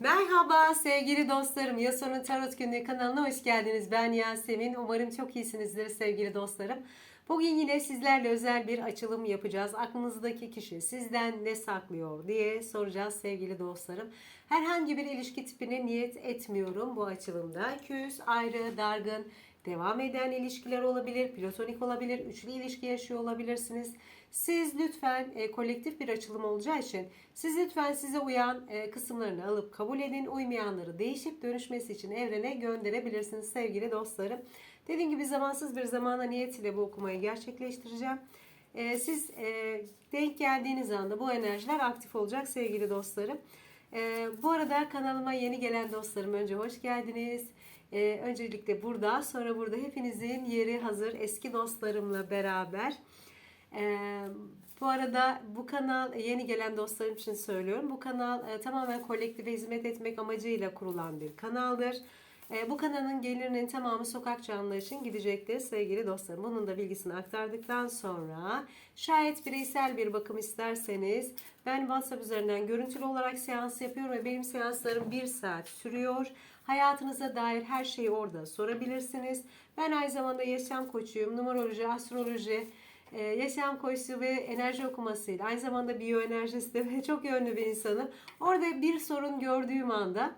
Merhaba sevgili dostlarım. Yason'un Tarot Günlüğü kanalına hoş geldiniz. Ben Yasemin. Umarım çok iyisinizdir sevgili dostlarım. Bugün yine sizlerle özel bir açılım yapacağız. Aklınızdaki kişi sizden ne saklıyor diye soracağız sevgili dostlarım. Herhangi bir ilişki tipine niyet etmiyorum bu açılımda. Küs, ayrı, dargın, devam eden ilişkiler olabilir, platonik olabilir, üçlü ilişki yaşıyor olabilirsiniz. Siz lütfen e, kolektif bir açılım olacağı için siz lütfen size uyan e, kısımlarını alıp kabul edin. Uymayanları değişip dönüşmesi için evrene gönderebilirsiniz sevgili dostlarım. Dediğim gibi zamansız bir zamana niyet ile bu okumayı gerçekleştireceğim. E, siz e, denk geldiğiniz anda bu enerjiler aktif olacak sevgili dostlarım. E, bu arada kanalıma yeni gelen dostlarım önce hoş geldiniz. E, öncelikle burada sonra burada hepinizin yeri hazır eski dostlarımla beraber. Ee, bu arada bu kanal yeni gelen dostlarım için söylüyorum. Bu kanal e, tamamen kolektife hizmet etmek amacıyla kurulan bir kanaldır. E, bu kanalın gelirinin tamamı sokak canlıları için gidecektir sevgili dostlarım. Bunun da bilgisini aktardıktan sonra şayet bireysel bir bakım isterseniz ben WhatsApp üzerinden görüntülü olarak seans yapıyorum ve benim seanslarım bir saat sürüyor. Hayatınıza dair her şeyi orada sorabilirsiniz. Ben aynı zamanda yaşam koçuyum, numeroloji, astroloji, ee, yaşam koşusu ve enerji okumasıyla aynı zamanda biyoenerjisti ve çok yönlü bir insanım. Orada bir sorun gördüğüm anda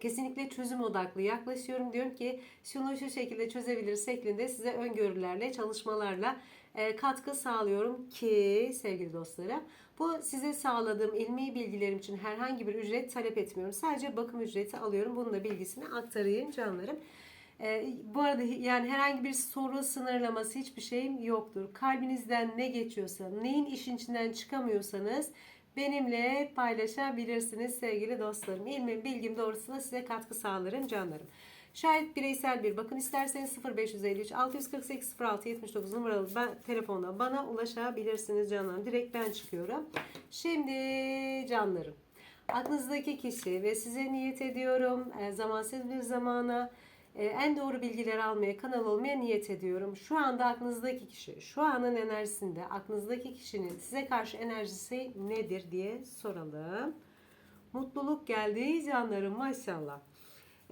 kesinlikle çözüm odaklı yaklaşıyorum. Diyorum ki şunu şu şekilde çözebiliriz şeklinde size öngörülerle, çalışmalarla e, katkı sağlıyorum ki sevgili dostlarım. Bu size sağladığım ilmi bilgilerim için herhangi bir ücret talep etmiyorum. Sadece bakım ücreti alıyorum. Bunun da bilgisini aktarayım canlarım. Ee, bu arada yani herhangi bir soru sınırlaması hiçbir şeyim yoktur. Kalbinizden ne geçiyorsa, neyin işin içinden çıkamıyorsanız benimle paylaşabilirsiniz sevgili dostlarım. İlmim, bilgim doğrultusunda size katkı sağlarım canlarım. Şayet bireysel bir bakın isterseniz 0553 648 06 79 numaralı ben, telefondan bana ulaşabilirsiniz canlarım. Direkt ben çıkıyorum. Şimdi canlarım. Aklınızdaki kişi ve size niyet ediyorum e, zamansız bir zamana e, en doğru bilgileri almaya, kanal olmaya niyet ediyorum. Şu anda aklınızdaki kişi, şu anın enerjisinde aklınızdaki kişinin size karşı enerjisi nedir diye soralım. Mutluluk geldi canlarım maşallah.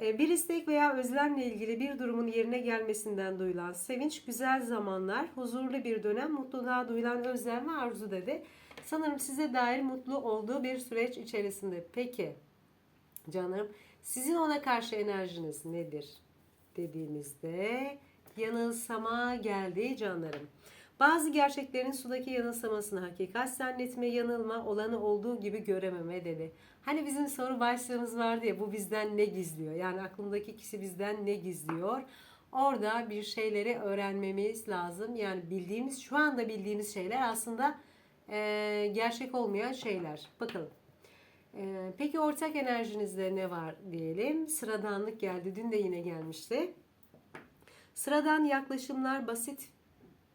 E, Bir istek veya özlemle ilgili bir durumun yerine gelmesinden duyulan sevinç, güzel zamanlar, huzurlu bir dönem, mutluluğa duyulan özlem ve arzu dedi. Sanırım size dair mutlu olduğu bir süreç içerisinde. Peki canlarım sizin ona karşı enerjiniz nedir? Dediğimizde yanılsama geldi canlarım. Bazı gerçeklerin sudaki yanılsamasını hakikat zannetme, yanılma, olanı olduğu gibi görememe dedi. Hani bizim soru başlığımız vardı ya bu bizden ne gizliyor? Yani aklımdaki kişi bizden ne gizliyor? Orada bir şeyleri öğrenmemiz lazım. Yani bildiğimiz, şu anda bildiğimiz şeyler aslında e, gerçek olmayan şeyler. Bakalım. Ee, peki ortak enerjinizde ne var diyelim. Sıradanlık geldi. Dün de yine gelmişti. Sıradan yaklaşımlar basit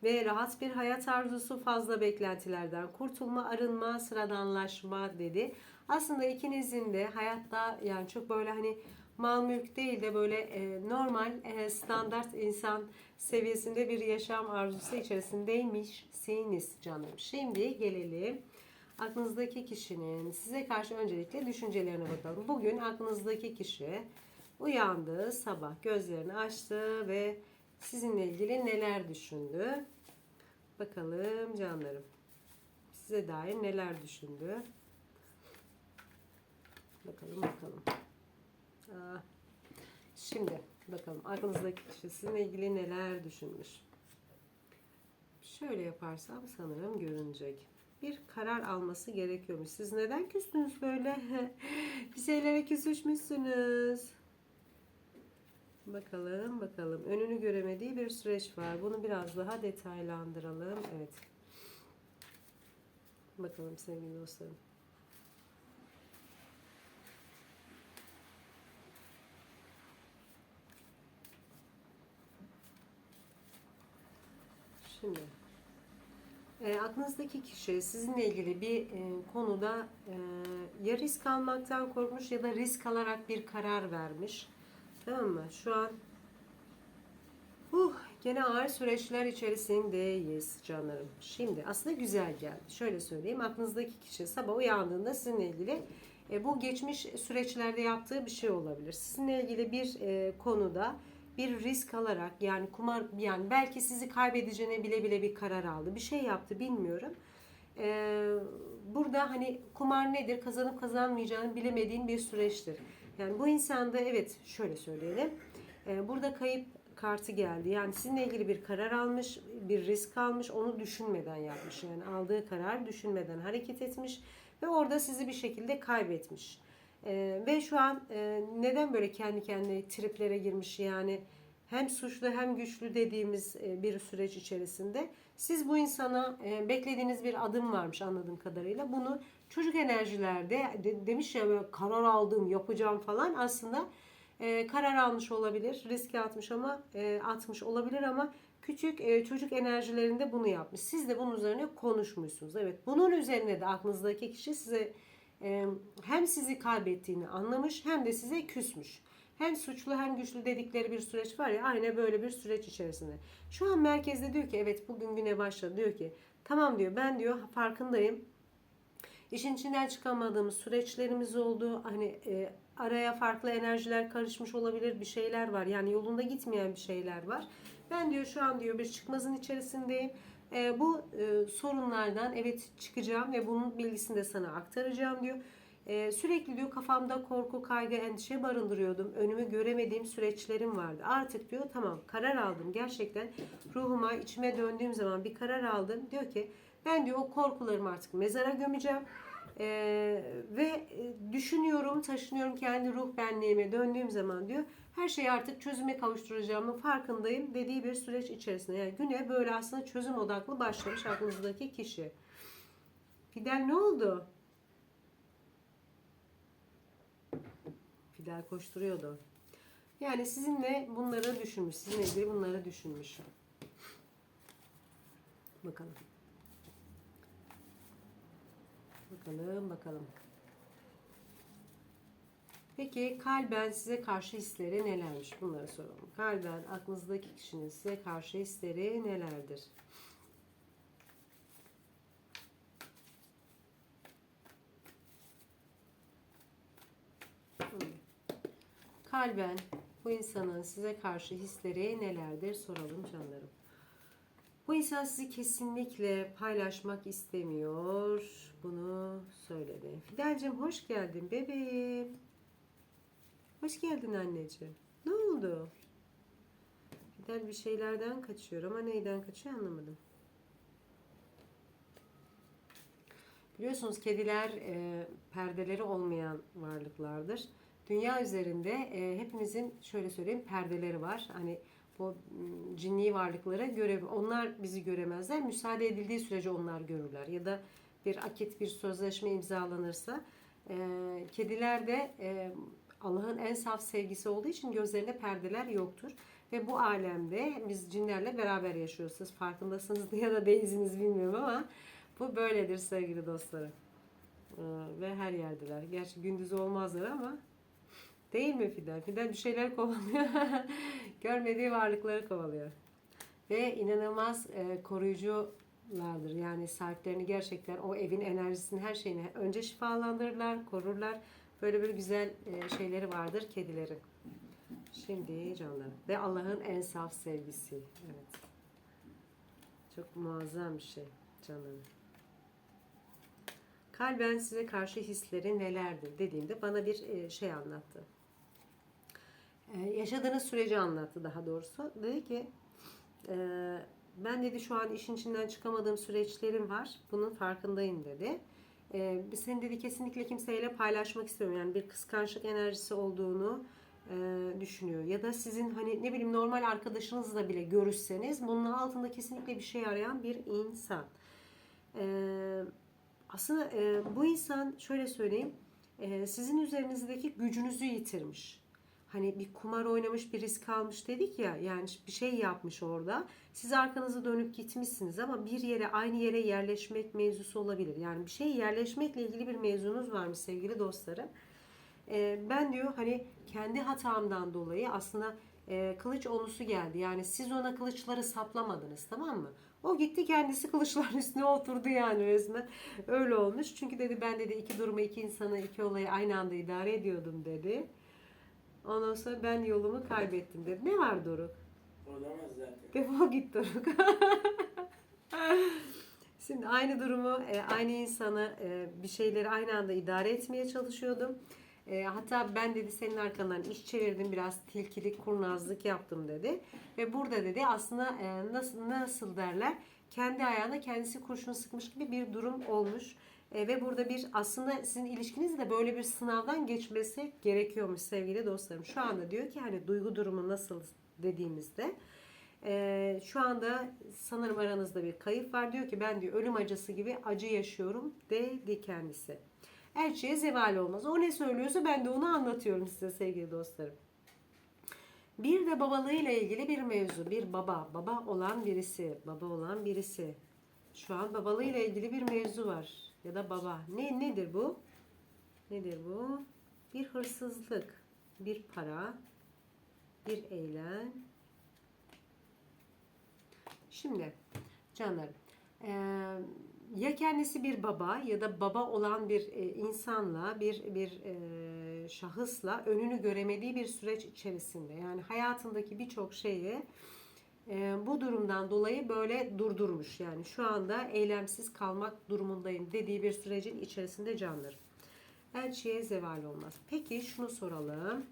ve rahat bir hayat arzusu fazla beklentilerden kurtulma, arınma, sıradanlaşma dedi. Aslında ikinizin de hayatta yani çok böyle hani mal mülk değil de böyle e, normal e, standart insan seviyesinde bir yaşam arzusu içerisindeymişsiniz canım. Şimdi gelelim aklınızdaki kişinin size karşı öncelikle düşüncelerine bakalım. Bugün aklınızdaki kişi uyandı, sabah gözlerini açtı ve sizinle ilgili neler düşündü? Bakalım canlarım. Size dair neler düşündü? Bakalım bakalım. Aa, şimdi bakalım aklınızdaki kişi sizinle ilgili neler düşünmüş? Şöyle yaparsam sanırım görünecek bir karar alması gerekiyormuş. Siz neden küstünüz böyle? bir şeylere küsüşmüşsünüz. Bakalım bakalım. Önünü göremediği bir süreç var. Bunu biraz daha detaylandıralım. Evet. Bakalım sevgili dostlarım. Şimdi e, aklınızdaki kişi sizinle ilgili bir e, konuda e, ya risk almaktan korkmuş ya da risk alarak bir karar vermiş. Tamam mı? Şu an uh, gene ağır süreçler içerisindeyiz canlarım. Şimdi aslında güzel geldi. Şöyle söyleyeyim. Aklınızdaki kişi sabah uyandığında sizinle ilgili E, bu geçmiş süreçlerde yaptığı bir şey olabilir. Sizinle ilgili bir e, konuda bir risk alarak yani kumar yani belki sizi kaybedeceğine bile bile bir karar aldı. Bir şey yaptı bilmiyorum. E, burada hani kumar nedir? Kazanıp kazanmayacağını bilemediğin bir süreçtir. Yani bu insanda evet şöyle söyleyelim. E, burada kayıp kartı geldi. Yani sizinle ilgili bir karar almış, bir risk almış, onu düşünmeden yapmış. Yani aldığı karar düşünmeden hareket etmiş ve orada sizi bir şekilde kaybetmiş. Ee, ve şu an e, neden böyle kendi kendine triplere girmiş yani hem suçlu hem güçlü dediğimiz e, bir süreç içerisinde siz bu insana e, beklediğiniz bir adım varmış anladığım kadarıyla. Bunu çocuk enerjilerde de, demiş ya böyle karar aldım yapacağım falan aslında e, karar almış olabilir, riske atmış ama e, atmış olabilir ama küçük e, çocuk enerjilerinde bunu yapmış. Siz de bunun üzerine konuşmuşsunuz. Evet, bunun üzerine de aklınızdaki kişi size e, hem sizi kaybettiğini anlamış hem de size küsmüş. Hem suçlu hem güçlü dedikleri bir süreç var ya aynı böyle bir süreç içerisinde. Şu an merkezde diyor ki evet bugün güne başladı diyor ki tamam diyor ben diyor farkındayım. İşin içinden çıkamadığımız süreçlerimiz oldu. Hani e, araya farklı enerjiler karışmış olabilir bir şeyler var. Yani yolunda gitmeyen bir şeyler var. Ben diyor şu an diyor bir çıkmazın içerisindeyim. E, bu e, sorunlardan evet çıkacağım ve bunun bilgisini de sana aktaracağım diyor. E, sürekli diyor kafamda korku, kaygı, endişe barındırıyordum. Önümü göremediğim süreçlerim vardı. Artık diyor tamam karar aldım. Gerçekten ruhuma, içime döndüğüm zaman bir karar aldım. Diyor ki ben diyor o korkularımı artık mezara gömeceğim. Ee, ve e, düşünüyorum, taşınıyorum kendi ruh benliğime döndüğüm zaman diyor her şeyi artık çözüme kavuşturacağımın farkındayım dediği bir süreç içerisinde. Yani güne böyle aslında çözüm odaklı başlamış aklınızdaki kişi. Fidel ne oldu? Fidel koşturuyordu. Yani sizinle bunları düşünmüş. Sizinle ilgili bunları düşünmüş. Bakalım. Bakalım bakalım. Peki kalben size karşı hisleri nelermiş? Bunları soralım. Kalben aklınızdaki kişinin size karşı hisleri nelerdir? Kalben bu insanın size karşı hisleri nelerdir? Soralım canlarım. Bu insan sizi kesinlikle paylaşmak istemiyor. Bunu söyledi. Fidel'cim hoş geldin bebeğim. Hoş geldin anneciğim. Ne oldu? Fidel bir şeylerden kaçıyor ama neyden kaçıyor anlamadım. Biliyorsunuz kediler e, perdeleri olmayan varlıklardır. Dünya üzerinde e, hepimizin şöyle söyleyeyim perdeleri var. Hani bu m, cinni varlıklara göre onlar bizi göremezler. Müsaade edildiği sürece onlar görürler. Ya da bir akit bir sözleşme imzalanırsa e, kediler de e, Allah'ın en saf sevgisi olduğu için gözlerinde perdeler yoktur. Ve bu alemde biz cinlerle beraber yaşıyoruz. Siz farkındasınız ya da değilsiniz bilmiyorum ama bu böyledir sevgili dostlarım. Ee, ve her yerdeler. Gerçi gündüz olmazlar ama değil mi Fidel? Fidel bir şeyler kovalıyor. Görmediği varlıkları kovalıyor. Ve inanılmaz e, koruyuculardır. Yani sahiplerini gerçekten o evin enerjisini, her şeyini önce şifalandırırlar, korurlar. Böyle bir güzel e, şeyleri vardır kedilerin. Şimdi canlarım. Ve Allah'ın en saf sevgisi. Evet. Çok muazzam bir şey canlarım. Kalben size karşı hisleri nelerdir dediğimde bana bir e, şey anlattı. E, yaşadığınız süreci anlattı daha doğrusu. Dedi ki ben dedi şu an işin içinden çıkamadığım süreçlerim var. Bunun farkındayım dedi. Ee, senin dedi kesinlikle kimseyle paylaşmak istemiyorum. Yani bir kıskançlık enerjisi olduğunu e, düşünüyor. Ya da sizin hani ne bileyim normal arkadaşınızla bile görüşseniz bunun altında kesinlikle bir şey arayan bir insan. Ee, aslında e, bu insan şöyle söyleyeyim e, sizin üzerinizdeki gücünüzü yitirmiş. Hani bir kumar oynamış, bir risk almış dedik ya. Yani bir şey yapmış orada. Siz arkanızı dönüp gitmişsiniz ama bir yere, aynı yere yerleşmek mevzusu olabilir. Yani bir şey yerleşmekle ilgili bir mevzunuz varmış sevgili dostlarım. Ee, ben diyor hani kendi hatamdan dolayı aslında e, kılıç onusu geldi. Yani siz ona kılıçları saplamadınız tamam mı? O gitti kendisi kılıçların üstüne oturdu yani resmen. Öyle olmuş. Çünkü dedi ben dedi iki durumu, iki insanı, iki olayı aynı anda idare ediyordum dedi. Ondan sonra ben yolumu kaybettim dedi. Ne var Doruk? Olamaz zaten. Defol git Doruk. Şimdi aynı durumu, e, aynı insanı, e, bir şeyleri aynı anda idare etmeye çalışıyordum. E, hatta ben dedi senin arkandan iş çevirdim, biraz tilkilik, kurnazlık yaptım dedi. Ve burada dedi aslında e, nasıl nasıl derler, kendi ayağına kendisi kurşun sıkmış gibi bir durum olmuş. E, ve burada bir aslında sizin ilişkiniz de böyle bir sınavdan geçmesi gerekiyormuş sevgili dostlarım. Şu anda diyor ki hani duygu durumu nasıl dediğimizde ee, şu anda sanırım aranızda bir kayıp var. Diyor ki ben diyor ölüm acısı gibi acı yaşıyorum dedi kendisi. Elçiye zeval olmaz. O ne söylüyorsa ben de onu anlatıyorum size sevgili dostlarım. Bir de babalığıyla ilgili bir mevzu. Bir baba, baba olan birisi, baba olan birisi. Şu an babalığıyla ilgili bir mevzu var. Ya da baba. Ne nedir bu? Nedir bu? Bir hırsızlık, bir para, bir eylem, Şimdi canlarım eee, ya kendisi bir baba ya da baba olan bir e, insanla bir bir e, şahısla önünü göremediği bir süreç içerisinde yani hayatındaki birçok şeyi e, bu durumdan dolayı böyle durdurmuş yani şu anda eylemsiz kalmak durumundayım dediği bir sürecin içerisinde canlarım. Elçiye zeval olmaz. Peki şunu soralım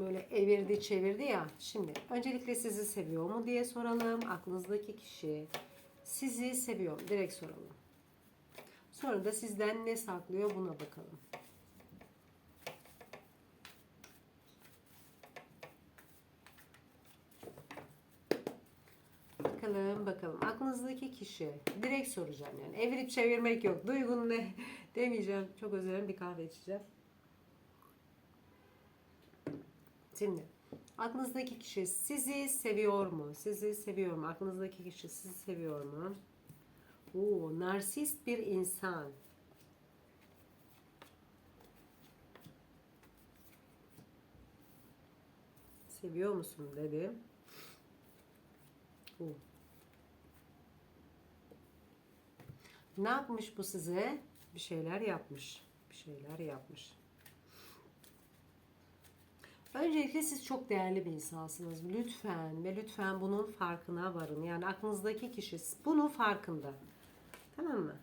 böyle evirdi çevirdi ya. Şimdi öncelikle sizi seviyor mu diye soralım. Aklınızdaki kişi sizi seviyor mu? Direkt soralım. Sonra da sizden ne saklıyor buna bakalım. Bakalım bakalım. Aklınızdaki kişi. Direkt soracağım yani. Evirip çevirmek yok. Duygun ne demeyeceğim. Çok özür. Bir kahve içeceğim. Şimdi aklınızdaki kişi sizi seviyor mu? Sizi seviyor mu? Aklınızdaki kişi sizi seviyor mu? Oo, narsist bir insan. Seviyor musun dedi. Oo. Ne yapmış bu size? Bir şeyler yapmış. Bir şeyler yapmış. Öncelikle siz çok değerli bir insansınız. Lütfen ve lütfen bunun farkına varın. Yani aklınızdaki kişi bunun farkında. Tamam mı?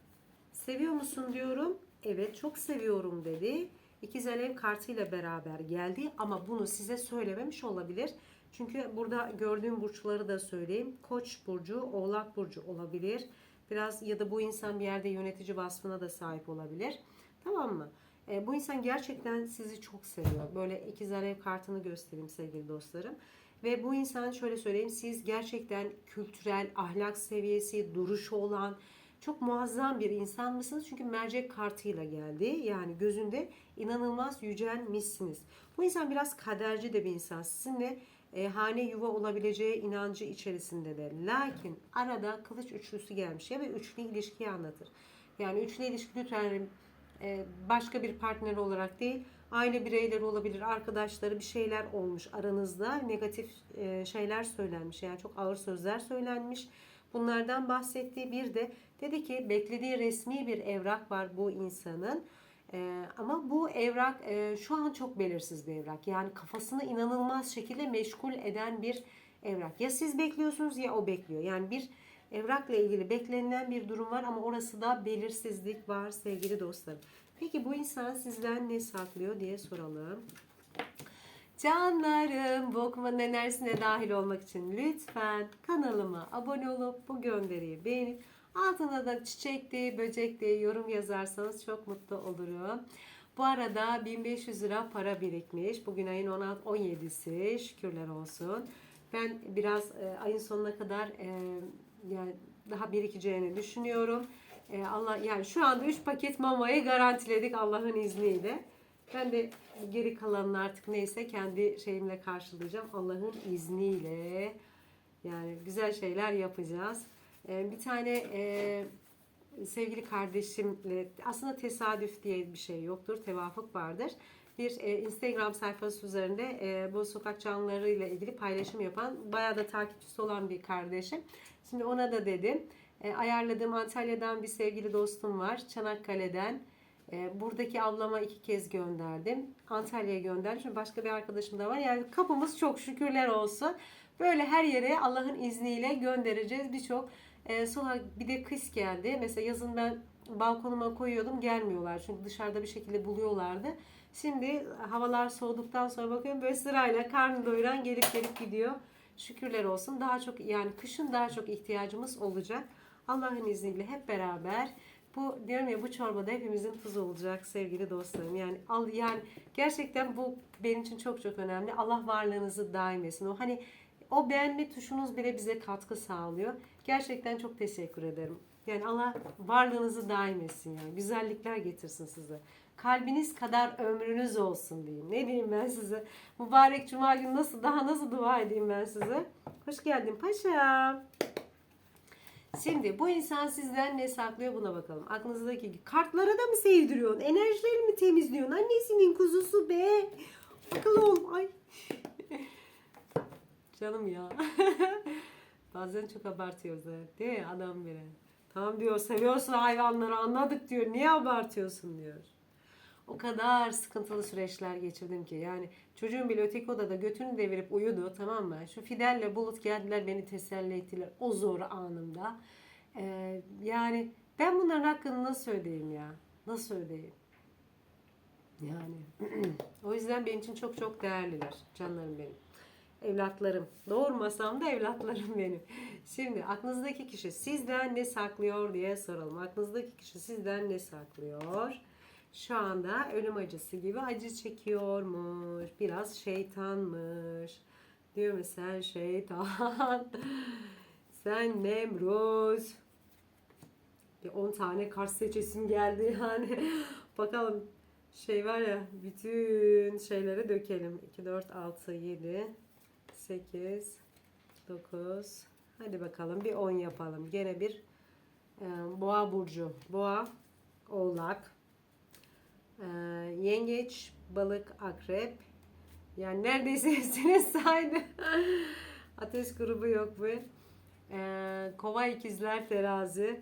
Seviyor musun diyorum. Evet çok seviyorum dedi. İkiz alev kartıyla beraber geldi ama bunu size söylememiş olabilir. Çünkü burada gördüğüm burçları da söyleyeyim. Koç burcu, oğlak burcu olabilir. Biraz ya da bu insan bir yerde yönetici vasfına da sahip olabilir. Tamam mı? E, bu insan gerçekten sizi çok seviyor. Böyle ikiz alev kartını göstereyim sevgili dostlarım. Ve bu insan şöyle söyleyeyim siz gerçekten kültürel, ahlak seviyesi, duruşu olan çok muazzam bir insan mısınız? Çünkü mercek kartıyla geldi. Yani gözünde inanılmaz yücelmişsiniz. Bu insan biraz kaderci de bir insan. Sizinle e, hane yuva olabileceği inancı içerisinde de. Lakin arada kılıç üçlüsü gelmiş ya ve üçlü ilişkiyi anlatır. Yani üçlü ilişki lütfen e, başka bir partner olarak değil aile bireyleri olabilir arkadaşları bir şeyler olmuş aranızda negatif e, şeyler söylenmiş yani çok ağır sözler söylenmiş bunlardan bahsettiği bir de dedi ki beklediği resmi bir evrak var bu insanın E, ama bu evrak e, şu an çok belirsiz bir evrak yani kafasını inanılmaz şekilde meşgul eden bir evrak ya siz bekliyorsunuz ya o bekliyor yani bir Evrakla ilgili beklenilen bir durum var ama orası da belirsizlik var sevgili dostlarım. Peki bu insan sizden ne saklıyor diye soralım. Canlarım bu okumanın enerjisine dahil olmak için lütfen kanalıma abone olup bu gönderiyi beğenip altına da çiçekti, böcekti yorum yazarsanız çok mutlu olurum. Bu arada 1500 lira para birikmiş. Bugün ayın 16 17'si. Şükürler olsun. Ben biraz e, ayın sonuna kadar e, yani daha birikeceğini düşünüyorum. Ee, Allah yani şu anda 3 paket mamayı garantiledik Allah'ın izniyle. Ben de geri kalanını artık neyse kendi şeyimle karşılayacağım Allah'ın izniyle. Yani güzel şeyler yapacağız. Ee, bir tane e, sevgili kardeşimle aslında tesadüf diye bir şey yoktur. Tevafuk vardır. bir e, Instagram sayfası üzerinde e, bu sokak canlıları ile ilgili paylaşım yapan, bayağı da takipçisi olan bir kardeşim. Şimdi ona da dedim. E, ayarladığım Antalya'dan bir sevgili dostum var. Çanakkale'den. E, buradaki ablama iki kez gönderdim. Antalya'ya gönderdim. Başka bir arkadaşım da var. Yani kapımız çok şükürler olsun. Böyle her yere Allah'ın izniyle göndereceğiz. Birçok e, sonra bir de kış geldi. Mesela yazın ben balkonuma koyuyordum gelmiyorlar. Çünkü dışarıda bir şekilde buluyorlardı. Şimdi havalar soğuduktan sonra bakıyorum böyle sırayla karnı doyuran gelip gelip gidiyor. Şükürler olsun. Daha çok yani kışın daha çok ihtiyacımız olacak. Allah'ın izniyle hep beraber bu diyorum ya bu çorbada hepimizin tuzu olacak sevgili dostlarım. Yani al yani gerçekten bu benim için çok çok önemli. Allah varlığınızı daim etsin. O hani o beğenme tuşunuz bile bize katkı sağlıyor. Gerçekten çok teşekkür ederim. Yani Allah varlığınızı daim etsin yani. Güzellikler getirsin size. Kalbiniz kadar ömrünüz olsun diyeyim. Ne diyeyim ben size? Mübarek cuma günü nasıl daha nasıl dua edeyim ben size? Hoş geldin paşam. Şimdi bu insan sizden ne saklıyor buna bakalım. Aklınızdaki kartlara da mı sevdiriyorsun? Enerjileri mi temizliyorsun? Annesinin kuzusu be. Bakalım. Ay. Canım ya. Bazen çok abartıyoruz evet. Değil mi adam biri? Tamam diyor seviyorsun hayvanları anladık diyor. Niye abartıyorsun diyor. O kadar sıkıntılı süreçler geçirdim ki yani çocuğum bile öteki odada götünü devirip uyudu tamam mı? Şu Fidel'le Bulut geldiler beni teselli ettiler o zor anımda. Ee, yani ben bunların hakkını nasıl ödeyeyim ya? Nasıl ödeyeyim? Yani o yüzden benim için çok çok değerliler canlarım benim. Evlatlarım. Doğurmasam da evlatlarım benim. Şimdi aklınızdaki kişi sizden ne saklıyor diye soralım. Aklınızdaki kişi sizden ne saklıyor? Şu anda ölüm acısı gibi acı çekiyormuş. Biraz şeytanmış. Diyor mu sen şeytan? sen Nemruz. Bir 10 tane kart seçesim geldi yani. Bakalım şey var ya bütün şeyleri dökelim. 2, 4, 6, 7, 8, 9. Hadi bakalım bir 10 yapalım. Gene bir e, boğa burcu. Boğa, oğlak, e, yengeç, balık, akrep. Yani neredeyse hepsini saydı. Ateş grubu yok bu. E, kova ikizler terazi.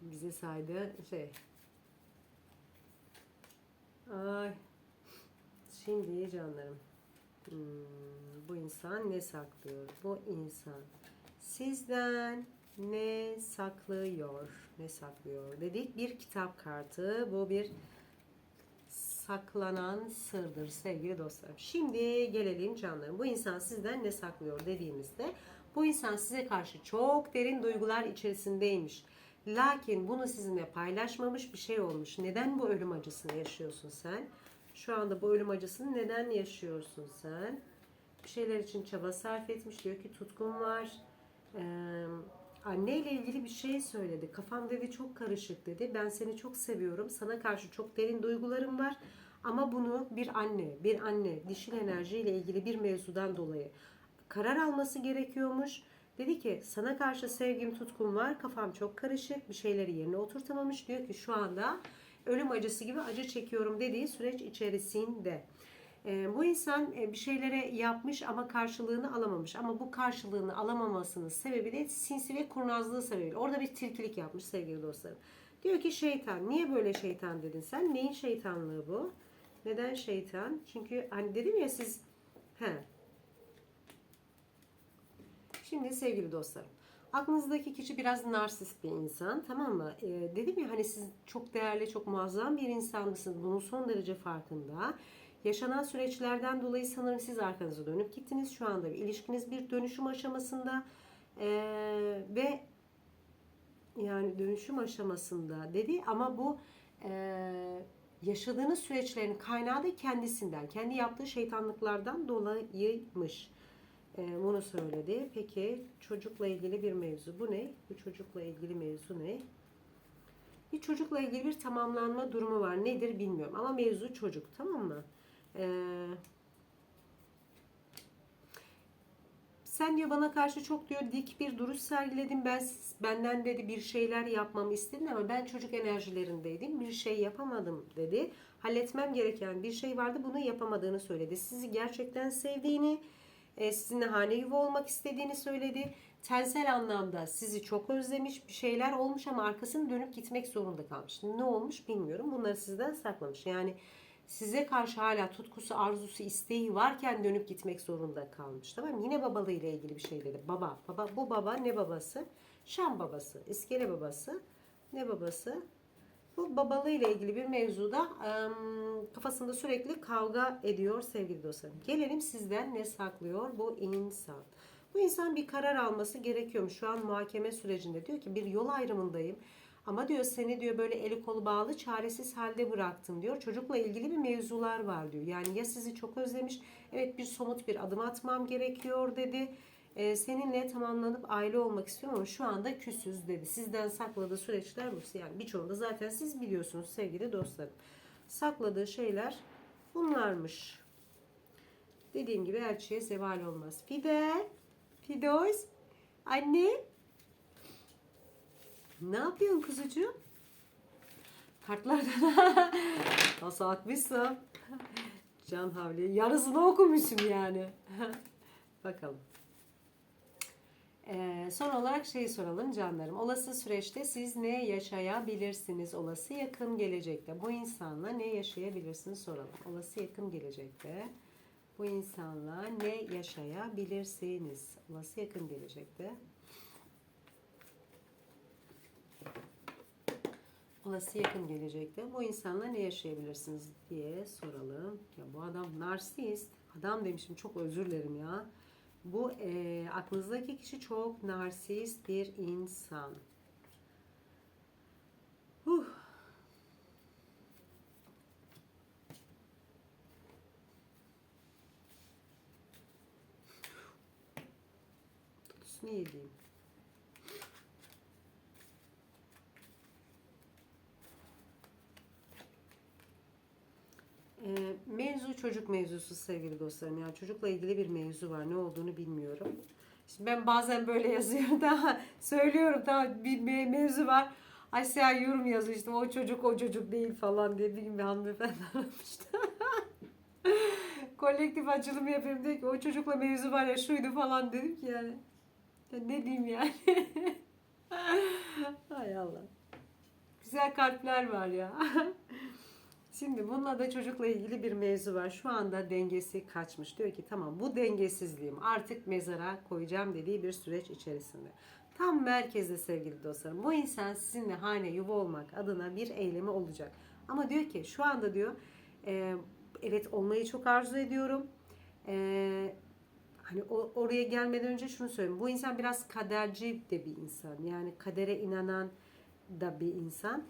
Bize saydı şey. Ay. Şimdi canlarım. Hmm, bu insan ne saklıyor? Bu insan sizden ne saklıyor? Ne saklıyor? Dedik bir kitap kartı. Bu bir saklanan sırdır sevgili dostlarım. Şimdi gelelim canlarım. Bu insan sizden ne saklıyor dediğimizde bu insan size karşı çok derin duygular içerisindeymiş. Lakin bunu sizinle paylaşmamış bir şey olmuş. Neden bu ölüm acısını yaşıyorsun sen? Şu anda bu ölüm acısını neden yaşıyorsun sen? Bir şeyler için çaba sarf etmiş. Diyor ki tutkun var. Ee, anne ile ilgili bir şey söyledi. Kafam dedi çok karışık dedi. Ben seni çok seviyorum. Sana karşı çok derin duygularım var. Ama bunu bir anne, bir anne dişil enerji ile ilgili bir mevzudan dolayı karar alması gerekiyormuş. Dedi ki sana karşı sevgim tutkum var. Kafam çok karışık. Bir şeyleri yerine oturtamamış. Diyor ki şu anda ölüm acısı gibi acı çekiyorum dediği süreç içerisinde. E, bu insan e, bir şeylere yapmış ama karşılığını alamamış. Ama bu karşılığını alamamasının sebebi de sinsi ve kurnazlığı sebebiyle. Orada bir tilkilik yapmış sevgili dostlarım. Diyor ki şeytan. Niye böyle şeytan dedin sen? Neyin şeytanlığı bu? Neden şeytan? Çünkü hani dedim ya siz he. Şimdi sevgili dostlarım. Aklınızdaki kişi biraz narsist bir insan tamam mı? Ee, dedim ya hani siz çok değerli, çok muazzam bir insan mısınız? Bunun son derece farkında. Yaşanan süreçlerden dolayı sanırım siz arkanıza dönüp gittiniz. Şu anda bir ilişkiniz bir dönüşüm aşamasında ee, ve yani dönüşüm aşamasında dedi ama bu ee, yaşadığınız süreçlerin kaynağı da kendisinden, kendi yaptığı şeytanlıklardan dolayıymış. Ee, bunu söyledi. Peki çocukla ilgili bir mevzu. Bu ne? Bu çocukla ilgili mevzu ne? Bir çocukla ilgili bir tamamlanma durumu var. Nedir bilmiyorum. Ama mevzu çocuk. Tamam mı? Ee, sen diyor bana karşı çok diyor dik bir duruş sergiledin. Ben benden dedi bir şeyler yapmamı istedin ama ben çocuk enerjilerindeydim. Bir şey yapamadım dedi. Halletmem gereken bir şey vardı. Bunu yapamadığını söyledi. Sizi gerçekten sevdiğini, e, sizinle hane yuva olmak istediğini söyledi. Tensel anlamda sizi çok özlemiş bir şeyler olmuş ama arkasını dönüp gitmek zorunda kalmış. Ne olmuş bilmiyorum. Bunları sizden saklamış. Yani size karşı hala tutkusu, arzusu, isteği varken dönüp gitmek zorunda kalmış. Tamam? Yine babalığıyla ilgili bir şey dedi. Baba. baba. Bu baba ne babası? Şam babası. İskele babası. Ne babası? Bu babalığıyla ilgili bir mevzuda ım, kafasında sürekli kavga ediyor sevgili dostlarım. Gelelim sizden ne saklıyor bu insan? Bu insan bir karar alması gerekiyormuş. Şu an muhakeme sürecinde diyor ki bir yol ayrımındayım. Ama diyor seni diyor böyle eli kolu bağlı çaresiz halde bıraktım diyor. Çocukla ilgili bir mevzular var diyor. Yani ya sizi çok özlemiş. Evet bir somut bir adım atmam gerekiyor dedi. Ee, seninle tamamlanıp aile olmak istiyorum ama şu anda küsüz dedi. Sizden sakladığı süreçler bu. Yani birçoğunu da zaten siz biliyorsunuz sevgili dostlarım. Sakladığı şeyler bunlarmış. Dediğim gibi elçiye zeval olmaz. Fidel, Fidoz, anne. Ne yapıyorsun kuzucuğum? Kartlardan nasıl atmışsın? Can havli. Yarısını okumuşum yani. Bakalım. Ee, son olarak şeyi soralım canlarım. Olası süreçte siz ne yaşayabilirsiniz? Olası yakın gelecekte bu insanla ne yaşayabilirsiniz soralım. Olası yakın gelecekte bu insanla ne yaşayabilirsiniz? Olası yakın gelecekte. Olası yakın gelecekte bu insanla ne yaşayabilirsiniz diye soralım. Ya bu adam narsist. Adam demişim çok özür dilerim ya. Bu e, aklınızdaki kişi çok narsist bir insan. Huh. Tutusunu yediğim. E, mevzu çocuk mevzusu sevgili dostlarım. Yani çocukla ilgili bir mevzu var. Ne olduğunu bilmiyorum. Şimdi ben bazen böyle yazıyorum daha söylüyorum daha bir me- mevzu var. Aşağı yorum yazıyor işte o çocuk o çocuk değil falan diye bir gün bir hanımefendi aramıştı. Kolektif açılım yapayım diyor ki o çocukla mevzu var ya şuydu falan dedim ki yani. Ya ne diyeyim yani. Hay Allah. Güzel kalpler var ya. Şimdi bununla da çocukla ilgili bir mevzu var. Şu anda dengesi kaçmış. Diyor ki tamam bu dengesizliğim artık mezara koyacağım dediği bir süreç içerisinde. Tam merkezde sevgili dostlarım. Bu insan sizinle hane yuva olmak adına bir eylemi olacak. Ama diyor ki şu anda diyor e, evet olmayı çok arzu ediyorum. E, hani o, oraya gelmeden önce şunu söyleyeyim. Bu insan biraz kaderci de bir insan. Yani kadere inanan da bir insan.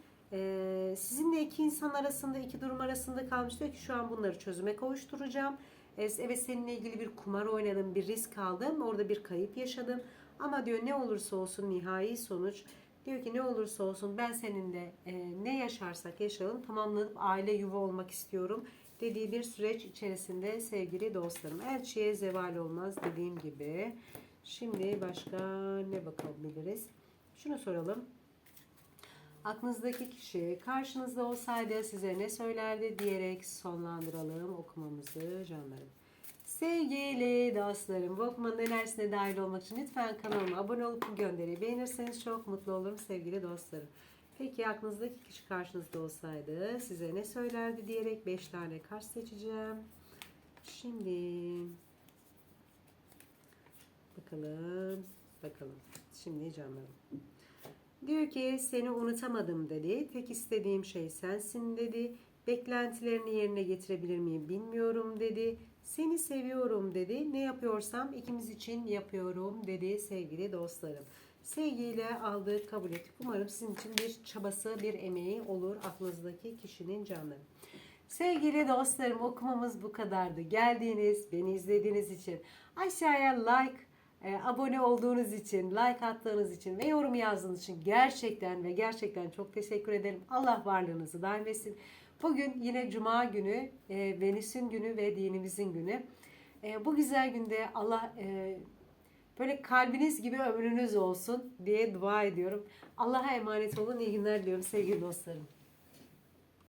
Sizinle iki insan arasında, iki durum arasında kalmış. Diyor ki şu an bunları çözüme kavuşturacağım. Evet seninle ilgili bir kumar oynadım, bir risk aldım. Orada bir kayıp yaşadım. Ama diyor ne olursa olsun nihai sonuç. Diyor ki ne olursa olsun ben seninle e, ne yaşarsak yaşayalım tamamlanıp aile yuva olmak istiyorum dediği bir süreç içerisinde sevgili dostlarım. Elçiye zeval olmaz dediğim gibi. Şimdi başka ne bakabiliriz? Şunu soralım. Aklınızdaki kişi karşınızda olsaydı size ne söylerdi diyerek sonlandıralım okumamızı canlarım. Sevgili dostlarım bu okumanın enerjisine dahil olmak için lütfen kanalıma abone olup bu gönderiyi beğenirseniz çok mutlu olurum sevgili dostlarım. Peki aklınızdaki kişi karşınızda olsaydı size ne söylerdi diyerek 5 tane kart seçeceğim. Şimdi bakalım bakalım. Şimdi canlarım. Diyor ki seni unutamadım dedi. Tek istediğim şey sensin dedi. Beklentilerini yerine getirebilir miyim bilmiyorum dedi. Seni seviyorum dedi. Ne yapıyorsam ikimiz için yapıyorum dedi sevgili dostlarım. Sevgiyle aldık, kabul ettik. Umarım sizin için bir çabası, bir emeği olur aklınızdaki kişinin canları. Sevgili dostlarım okumamız bu kadardı. Geldiğiniz, beni izlediğiniz için aşağıya like, e, abone olduğunuz için, like attığınız için ve yorum yazdığınız için gerçekten ve gerçekten çok teşekkür ederim. Allah varlığınızı daim etsin. Bugün yine Cuma günü, e, Venüs'ün günü ve dinimizin günü. E, bu güzel günde Allah e, Böyle kalbiniz gibi ömrünüz olsun diye dua ediyorum. Allah'a emanet olun. İyi günler diliyorum sevgili dostlarım.